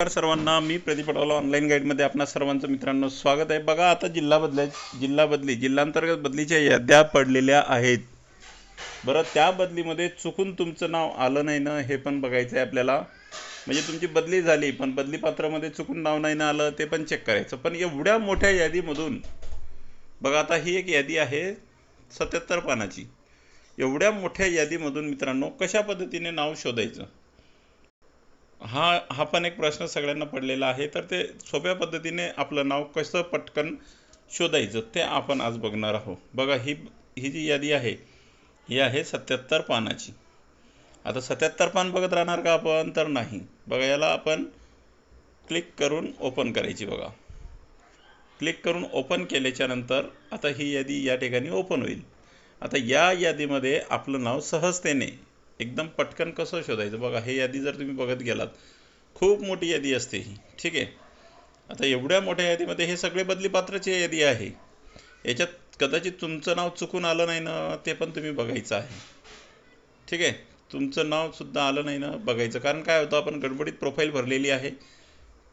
नमस्कार सर्वांना मी प्रदीप अडवाला ऑनलाईन गाईडमध्ये आपणा सर्वांचं मित्रांनो स्वागत आहे. बघा आता जिल्हा बदल्या जिल्हा बदली जिल्हांतर्गत बदलीच्या याद्या पडलेल्या आहेत. बरं त्या बदलीमध्ये चुकून तुमचं नाव आलं नाही ना हे पण बघायचं आहे आपल्याला. म्हणजे तुमची बदली झाली पण बदली पात्रामध्ये चुकून नाव नाही ना आलं ते पण चेक करायचं. पण एवढ्या मोठ्या यादीमधून बघा आता ही एक यादी आहे सत्याहत्तर पानाची. एवढ्या मोठ्या यादीमधून मित्रांनो कशा पद्धतीने नाव शोधायचं? हा हा पण एक प्रश्न सगळ्यांना पडलेला आहे. तर ते सोप्या पद्धतीने आपलं नाव कसं पटकन शोधायचं ते आपण आज बघणार आहोत. बघा ही ही जी यादी आहे ही आहे सत्याहत्तर पानाची. आता सत्याहत्तर पान बघत राहणार का आपण? तर नाही. बघा याला आपण क्लिक करून ओपन करायची बघा. क्लिक करून ओपन केल्याच्यानंतर आता ही यादी या ठिकाणी ओपन होईल. आता या यादीमध्ये आपलं नाव सहजतेने एकदम पटकन कसं शोधायचं? बघा हे यादी जर तुम्ही बघत गेलात खूप मोठी यादी असते ही ठीक आहे? आता एवढ्या मोठ्या यादीमध्ये हे सगळे बदली पात्राची यादी आहे. याच्यात कदाचित तुमचं नाव चुकून आलं नाही ना ते पण तुम्ही बघायचं आहे. ठीक आहे? तुमचं नावसुद्धा आलं नाही ना बघायचं. कारण काय होतं आपण गडबडीत प्रोफाईल भरलेली आहे.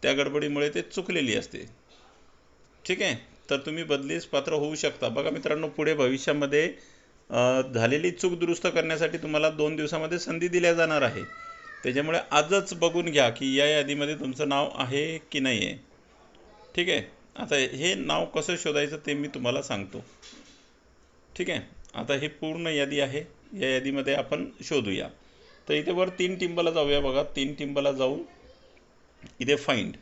त्या गडबडीमुळे ते चुकलेली असते. ठीक आहे? तर तुम्ही बदलीस पात्र होऊ शकता. बघा मित्रांनो पुढे भविष्यामध्ये झालेली चूक दुरुस्त करण्यासाठी तुम्हाला दोन दिवसामध्ये संधी दिल्या जाणार आहे. त्याच्यामुळे आजच बघून घ्या की या यादीमध्ये तुमचं नाव आहे की नाही आहे ठीक आहे? आता हे नाव कसं शोधायचं ते मी तुम्हाला सांगतो. ठीक आहे? आता ही पूर्ण यादी आहे. या यादीमध्ये आपण शोधूया. तर इथे वर तीन टिंबाला जाऊया बघा. तीन टिंबाला जाऊन इथे फाइंड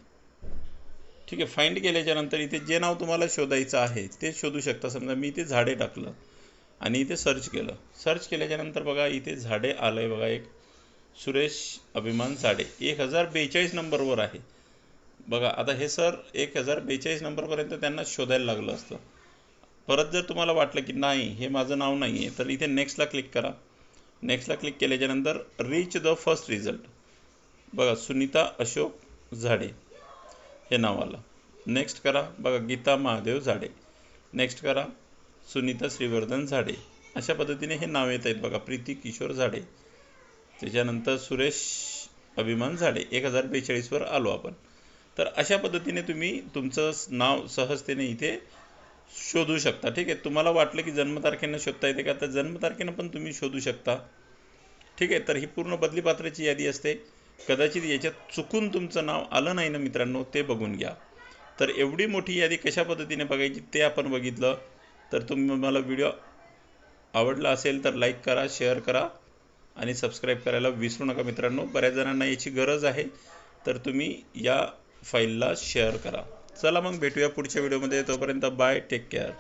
ठीक आहे? फाइंड केल्याच्यानंतर इथे जे नाव तुम्हाला शोधायचं आहे ते शोधू शकता. समजा मी इथे झाडे टाकलं. आणि इथे सर्च केलं. सर्च केल्याच्यानंतर बघा इथे झाडे आलं आहे बघा एक. सुरेश अभिमान झाडे एक हजार बेचाळीस नंबरवर आहे. बघा आता हे सर एक हजार बेचाळीस नंबरपर्यंत त्यांना शोधायला लागलं असतं. परत जर तुम्हाला वाटलं की नाही हे माझं नाव नाही आहे तर इथे नेक्स्टला क्लिक करा. नेक्स्टला क्लिक केल्याच्यानंतर रीच द फर्स्ट रिझल्ट बघा सुनीता अशोक झाडे. हे नाव आलं. नेक्स्ट करा. बघा गीता महादेव झाडे. नेक्स्ट करा. सुनीता श्रीवर्धन झाडे. अशा पद्धतीने हे नाव येत आहेत बघा. प्रीती किशोर झाडे. त्याच्यानंतर सुरेश अभिमान झाडे. एक हजार बेचाळीसवर आलो आपण. तर अशा पद्धतीने तुम्ही तुमचं नाव सहजतेने इथे शोधू शकता. ठीक आहे? तुम्हाला वाटलं की जन्मतारखेनं शोधता येते का? तर जन्मतारखेनं पण तुम्ही शोधू शकता. ठीक आहे? तर ही पूर्ण बदली पात्राची यादी असते. कदाचित याच्यात चुकून तुमचं नाव आलं नाही ना मित्रांनो ते बघून घ्या. तर एवढी मोठी यादी कशा पद्धतीने बघायची ते आपण बघितलं. तर तुम्ही मला व्हिडिओ आवडला असेल तर लाईक करा शेअर करा आणि सबस्क्राईब करायला विसरू नका मित्रांनो. बऱ्याच जणांना याची गरज आहे. तर तुम्ही या फाईलला शेअर करा. चला मग भेटूया पुढच्या व्हिडिओमध्ये तोपर्यंत बाय टेक केअर